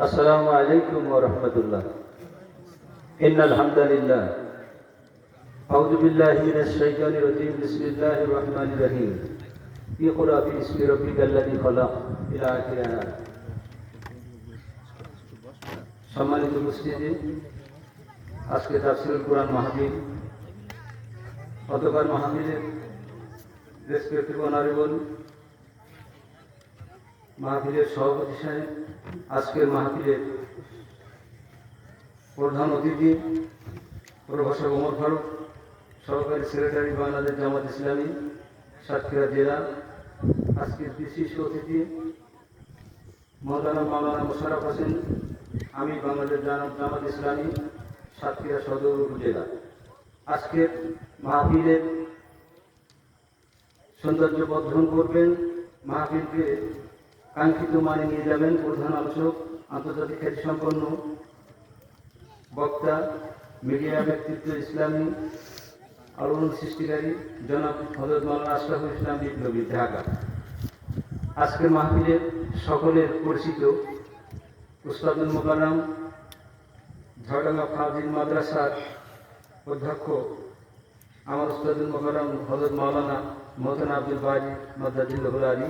السلام عليكم ورحمة الله إن الحمد لله أعوذ بالله من الشيطان الرجيم بسم الله الرحمن الرحيم اقرأ باسم ربك الذي خلق إلى آخر آيات সম্মানিত উপস্থিতি আজকে তাফসিরুল কোরআন মাহফিল গতকাল মাহফিলের রেসপেক্টিভ অনারেবল মাহফিলের সভাপতি সাহেব, আজকের মাহফিলের প্রধান অতিথি প্রফেসর ওমর ফারুক, সহকারী সেক্রেটারি বাংলাদেশ জামাত ইসলামী, সাতক্ষীরা জেলা, আজকের বিশিষ্ট অতিথি, মৌলানা মাওলানা মোশারফ হোসেন, আমি বাংলাদেশ জামাত জামাত ইসলামী, সাতক্ষীরা সদর উপজেলা। আজকের মাহফিলের সৌন্দর্য বর্ধন করবেন মাহফিলকে কাঙ্ক্ষিত মানে নিয়ে যাবেন প্রধান আলোচক, আন্তর্জাতিক খ্যাতিসম্পন্ন বক্তা, মিডিয়া ব্যক্তিত্ব ইসলামী, আলোড়ন সৃষ্টিকারী জনাব হজরত মাওলানা আশরাফুল ইসলাম বিপ্লবী ঢাকা। আজকের মাহফিলের সকলের পরিচিত উস্তাদুল মোকারাম ঝড়ডাঙ্গা ফাজিল মাদ্রাসার অধ্যক্ষ, আমার উস্তাদুল মোকারাম হজরত মাওলানা মোহতানা আব্দুল বাজি মদাজিল্লাহুল আলী।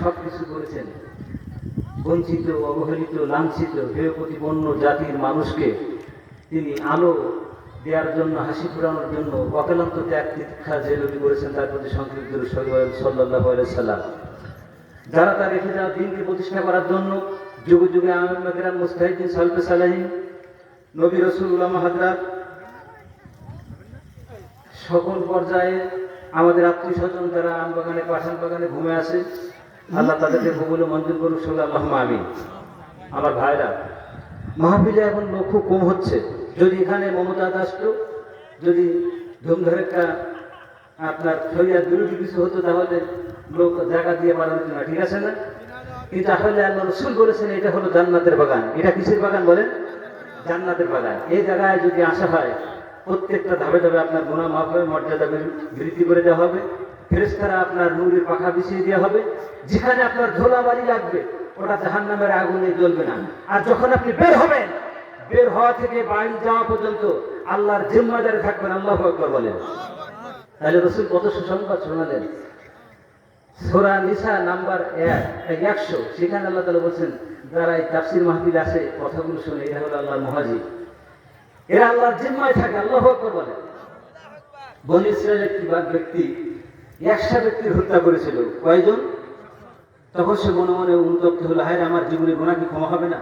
সব কিছু করেছেন। বঞ্চিত, অবহেলিত, লাঞ্ছিত হেয় প্রতিপন্ন জাতির মানুষকে তিনি আলো দেওয়ার জন্য, হাসি ফুরানোর জন্য অকালান্ত ত্যাগ তিক্ষা যে নবী করেছেন তার প্রতি সংকৃত সাল্লাহ সাল্লাম যারা তার রেখে যাওয়া দিনকে প্রতিষ্ঠা করার জন্য যুগে যুগে আহমেদান মুস্তাহিদিন সালফে সালাহিন, নবী রসুল উলামা হাজরাত সকল পর্যায়ে আমাদের আত্মীয় স্বজন তারা আম বাগানে পাঠান বাগানে ঘুমে আসে আল্লাহ তাদেরকে কবুলে মঞ্জুর করুক সঙ্গে আল্লাহ আমি আমার ভাইরা, মাহফিলে এখন লোক খুব কম হচ্ছে। যদি এখানে মমতা আসতো যদি ধুমধারেকা আপনার ছড়িয়া বিরোধী কিছু হতো, তাহলে লোক জায়গা দিয়ে বাড়ানো না ঠিক আছে না? কিন্তু আসলে আল্লাহ রসুল বলেছেন, এটা হলো জান্নাতের বাগান। এটা কিসের বাগান বলেন? জান্নাতের বাগান। এই জায়গায় যদি আসা হয় প্রত্যেকটা ধাপে ধাপে আপনার গুণা মাফ হবে, মর্যাদা বৃদ্ধি করে দেওয়া হবে। ফেরেস্তারা আপনার নুরের পাখা বিছিয়ে দেওয়া হবে। যেখানে আপনার ধোলা বাড়ি লাগবে, ওটা জাহান নামের আগুনে জ্বলবে না। আর যখন আপনি বের হবেন, বের হওয়া থেকে বাড়ি যাওয়া পর্যন্ত আল্লাহর জিম্মাদারে থাকবেন, আল্লাহ একবার বলেন। তাহলে রসুল কত সুসংবাদ শোনালেন। সোরা নিসা নাম্বার এক একশো, সেখানে আল্লাহ তালা বলছেন, যারা এই তাফসির মাহফিল আসে, কথাগুলো শুনে, এটা হলো আল্লাহর মহাজি এরা আল্লাহর জিম্মায় থাকে, আল্লাহ বলে। বনি ইসরায়েলের একটি ব্যক্তি, একশো ব্যক্তির হত্যা করেছিল। কয়জন? তখন সে মনে মনে অনুতপ্ত হলো, হায় আমার জীবনে গোনা কি ক্ষমা হবে না?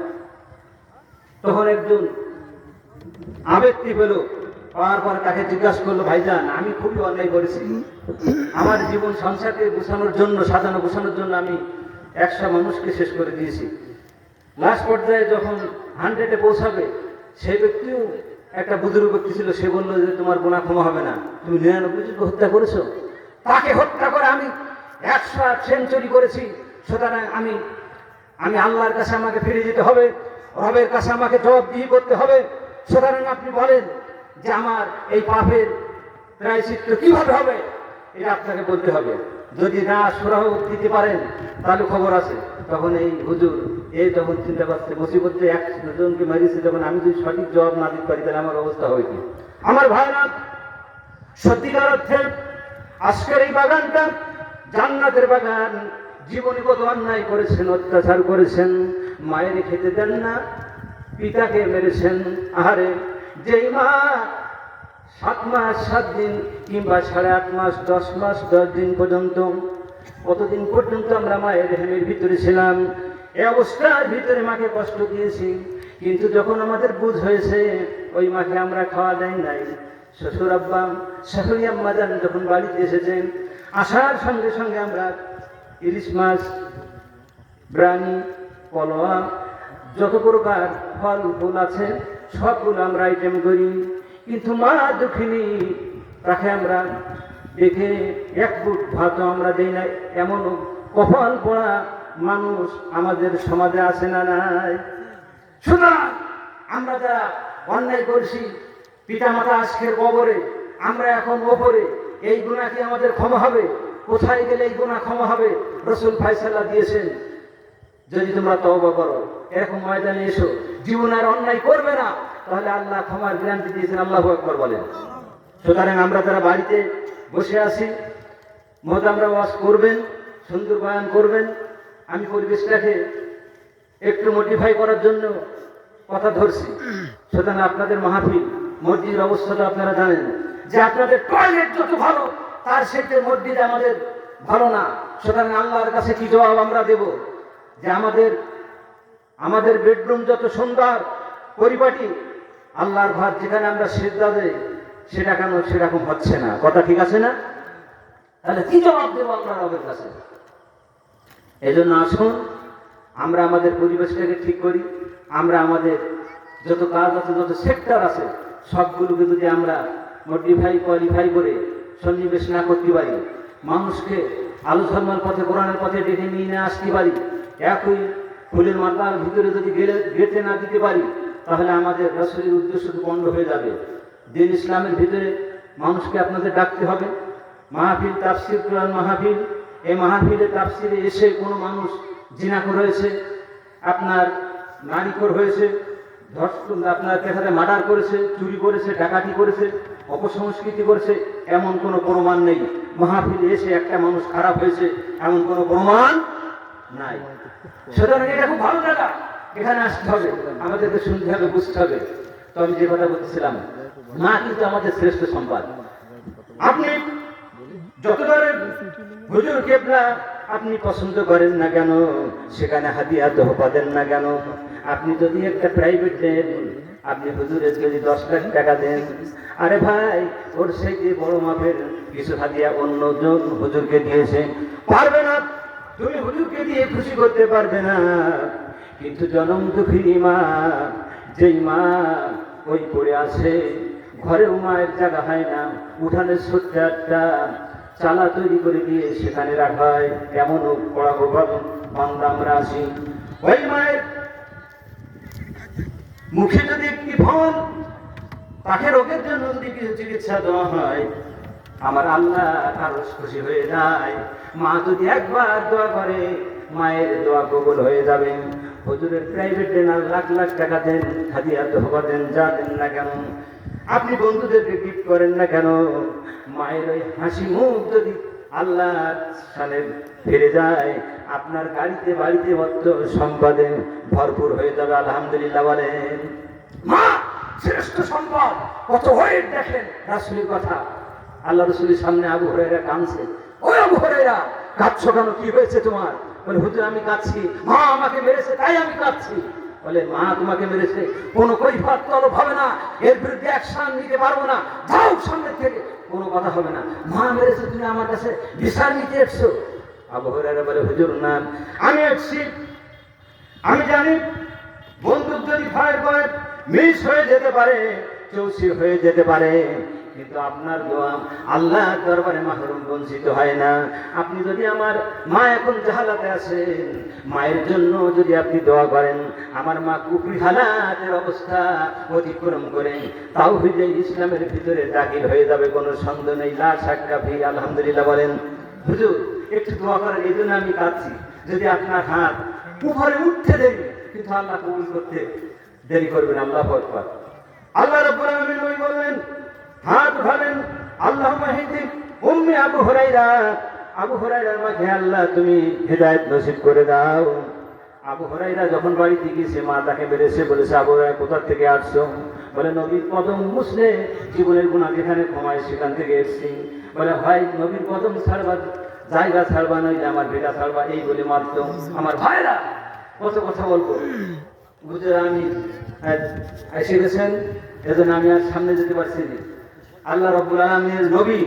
তখন একজন আবেগটি পেল পাওয়ার পর তাকে জিজ্ঞাসা করল, ভাইজান, আমি খুবই অন্যায় করেছি। আমার জীবন সংসারকে গোছানোর জন্য, সাজানো গোছানোর জন্য আমি একশো মানুষকে শেষ করে দিয়েছি। লাস্ট পর্যায়ে যখন হান্ড্রেডে পৌঁছাবে, সেই ব্যক্তিও একটা বুজুর্গ ব্যক্তি ছিল? সে বলল যে তোমার গোনা ক্ষমা হবে না। তুমি নিরানব্বই জনকে হত্যা করেছ। তাকে হত্যা করে আমি একশো আট সেঞ্চুরি করেছি। সুতরাং আমি আমি আল্লাহর কাছে আমাকে ফিরে যেতে হবে। রবের কাছে আমাকে জবাবদিহি করতে হবে। সুতরাং আপনি বলেন যে আমার এই পাপের প্রায়শ্চিত্ত কীভাবে হবে? এটা আপনাকে বলতে হবে। যদি না সুরাহ দিতে পারেন, তাহলে খবর আছে। তখন এই হুজুর, এই যখন চিন্তা করছে, মুসিবতে একজনকে মারিয়েছে যখন আমি যদি সঠিক জবাব না দিতে পারি, তাহলে আমার অবস্থা কি? আমার ভাইরা সত্যিকার অর্থে আজকের এই বাগানটা জান্নাতের বাগান। জীবনে কত অন্যায় করেছেন, অত্যাচার করেছেন, মায়ের খেতে দেন না, পিতাকে মেরেছেন। আহারে, যেই মা সাত মাস, সাত দিন কিংবা সাড়ে আট মাস, দশ মাস, দশ দিন পর্যন্ত। কতদিন পর্যন্ত আমরা মায়ের হেমের ভিতরে ছিলাম। এই অবস্থার ভিতরে মাকে কষ্ট দিয়েছি। কিন্তু যখন আমাদের বুঝ হয়েছে, ওই মাকে আমরা খাওয়া দেয় নাই। শ্বশুর আব্বা, শাশুড়ি আম্মা যান যখন বাড়িতে এসেছেন আসার সঙ্গে সঙ্গে আমরা ইলিশ মাছ ব্রানি পলোয়া, যত প্রকার ফল ফুল আছে, সবগুলো আমরা আইটেম করি। কিন্তু মা দুঃখিনী, তাকে আমরা দেখে এক বুট ভাতও আমরা দিই না এমন কপাল পড়া মানুষ আমাদের সমাজে আসে না নাই? সুতরাং আমরা যারা অন্যায় করছি, পিতামাতা আজকের কবরে, আমরা এখন ওপরে, এই গুণা কি আমাদের ক্ষমা হবে? কোথায় গেলে এই গুণা ক্ষমা হবে? রসুল ফাইসাল্লাহ দিয়েছেন, যদি তোমরা তওবা করো, এরকম ময়দানে এসো, জীবন আর অন্যায় করবে না। তাহলে আল্লাহ ক্ষমার গ্যারান্টি দিয়েছেন, আল্লাহ একবার বলেন। সুতরাং আমরা যারা বাড়িতে বসে আছি মত আমরা ওয়াজ করবেন, সুন্দর বয়ান করবেন। আমি পরিবেশটাকে একটু মডিফাই করার জন্য কথা ধরছি। সুতরাং আপনাদের মাহফিল, মসজিদের অবস্থাটা আপনারা জানেন। যে আপনাদের টয়লেট যত ভালো, তার সেটা মসজিদ আমাদের ভালো না। সুতরাং আল্লাহর কাছে কি জবাব আমরা দেব? যে আমাদের আমাদের বেডরুম যত সুন্দর, পরিপাটি আল্লাহর ঘর যেখানে আমরা সিদ্ধা দেই, সেটা কেন সেরকম হচ্ছে না? কথা ঠিক আছে না? তাহলে কি জবাব দেবো আমরা রবের কাছে? এই জন্য আসুন, আমরা আমাদের পরিবেশটাকে ঠিক করি। আমরা আমাদের যত কাজ আছে, যত সেক্টর আছে, সবগুলোকে যদি আমরা মডিফাই কোয়ালিফাই করে সন্নিবেশ না করতে পারি, মানুষকে আলো ধর্মের পথে, কোরআনের পথে ডেকে নিয়ে আসতে পারি, একই ফুলের মাথার ভিতরে যদি গেলে গেতে না দিতে পারি তাহলে আমাদের রসুলের উদ্দেশ্য তো বন্ধ হয়ে যাবে। দিন ইসলামের ভিতরে মানুষকে আপনাদের ডাকতে হবে। মাহফিল, তাফসির, কোরআন মাহফিল, এই মাহফিলে, তাফসিরে এসে কোনো মানুষ জিনাকর হয়েছে, আপনার নারীকর হয়েছে, ধর্ষণ, আপনার দেখাতে মার্ডার করেছে, চুরি করেছে, ডাকাতি করেছে, অপসংস্কৃতি করেছে, এমন কোনো প্রমাণ নেই। মাহফিলে এসে একটা মানুষ খারাপ হয়েছে, এমন কোনো প্রমাণ নাই। সুতরাং এটা খুব ভালো জায়গা। এখানে আসতে হবে, আমাদেরকে শুনতে হবে, বুঝতে হবে। তো আমি যে কথা বলছিলাম মা কিন্তু আমাদের শ্রেষ্ঠ সম্পদ। আপনি যত ধরেন হুজুর কেবলা আপনি পছন্দ করেন না কেন, সেখানে হাদিয়া তোহফা দেন না কেন? আপনি যদি একটা প্রাইভেট দেন, আপনি হুজুরের যদি দশ লাখ টাকা দেন, আরে ভাই, ওর সেই যে বড় মাপের কিছু হাদিয়া অন্যজন হুজুরকে দিয়েছে। পারবে না, তুমি হুজুরকে দিয়ে খুশি করতে পারবে না। কিন্তু জনম দুঃখিনী মা, যেই মা ওই পড়ে আছে, ঘরেও মায়ের জায়গা হয় না, উঠানের একটা চালা তৈরি করে দিয়ে সেখানে রাখা হয়। কেমন পড়া প্রভাব বান্দা আমরা আছি ওই মায়ের মুখে যদি একটি ফল, তাকে রোগের জন্য যদি কিছু চিকিৎসা দেওয়া হয়, আমার আল্লাহ আরও খুশি হয়ে যায়। মা যদি একবার দোয়া করে, মায়ের দোয়া কবুল হয়ে যাবে। হুজুরের প্রাইভেট ডেনার লাখ লাখ টাকা দেন হাদিয়া তোহবা দেন, যা দেন না কেন? আপনি বন্ধুদেরকে গিফট করেন না কেন? মায়ের ওই হাসি মুখ যদি আল্লাহ সালে ফিরে যায়, আপনার গাড়িতে বাড়িতে অর্থ সম্পদে ভরপুর হয়ে যাবে, আলহামদুলিল্লাহ বলেন। মা, শ্রেষ্ঠ সম্পদ, কত হয়ে দেখেন, রাসুলের কথা। আল্লাহ রসুলের সামনে আবু হরাইরা কাঁদছে। ওই আবু হরাইরা কাঁদছো কেন? কি হয়েছে তোমার? বলে, হুজুর, আমি কাঁদছি। মা আমাকে মেরেছে, তাই আমি কাঁদছি। বলে, মা তোমাকে মেরেছে। কোনো কৈফাত তলব হবে না। এর বিরুদ্ধে অ্যাকশন নিতে পারব না। যাও সামনে থেকে। কোনো কথা হবে না। মা মেরেছে, তুমি আমার কাছে বিচার নিতে এসছো। আবু বলে, হুজুর, না। আমি এসছি। আমি জানি বন্দুক যদি ফায়ার করে, মিস হয়ে যেতে পারে, চৌসি হয়ে যেতে পারে। কিন্তু আপনার দোয়া আল্লাহ দরবারে মাহরুম বঞ্চিত হয় না। আপনি যদি আমার মা এখন জাহালাতে আছেন, মায়ের জন্য যদি আপনি দোয়া করেন, আমার মা কুফরি হালাতের অবস্থা অতিক্রম করে তাও হইলে ইসলামের ভিতরে দাখিল হয়ে যাবে, কোনো সন্দেহ নেই, লা সাক্কা ভি আলহামদুলিল্লাহ বলেন। হুজুর, একটু দোয়া করেন, এই জন্য আমি কাঁদছি। যদি আপনার হাত উপরে উঠতে দেবে কিন্তু আল্লাহ কবুল করতে দেরি করবেন, আল্লাহ আল্লাহ রাব্বুল আলামিন ওই বললেন হাত উঠালেন আল্লাহ মাহিদি, উম্মি আবু হুরাইরা আবু হুরাইরার মাঝে আল্লাহ তুমি হেদায়েত নসিব করে দাও। আবু হুরাইরা যখন বাড়িতে গিয়েছে, মা তাকে বেড়েছে বলেছে, আবু হুরাইরা কোথা থেকে আসছো? বলে নবীর কদম মুসলে, জীবনের গুণা যেখানে কমায় সেখান থেকে এসছি। বলে, ভাই নবীর কদম ছাড়বা, জায়গা ছাড়বা, নইলে আমার বেটা ছাড়বা। এই বলে মারতো আমার ভাইরা। কত কথা বলব। বুঝে আমি এসে গেছেন, এজন্য আমি আর সামনে যেতে পারছি না। আল্লাহ রব্বুল আলমীর নবী।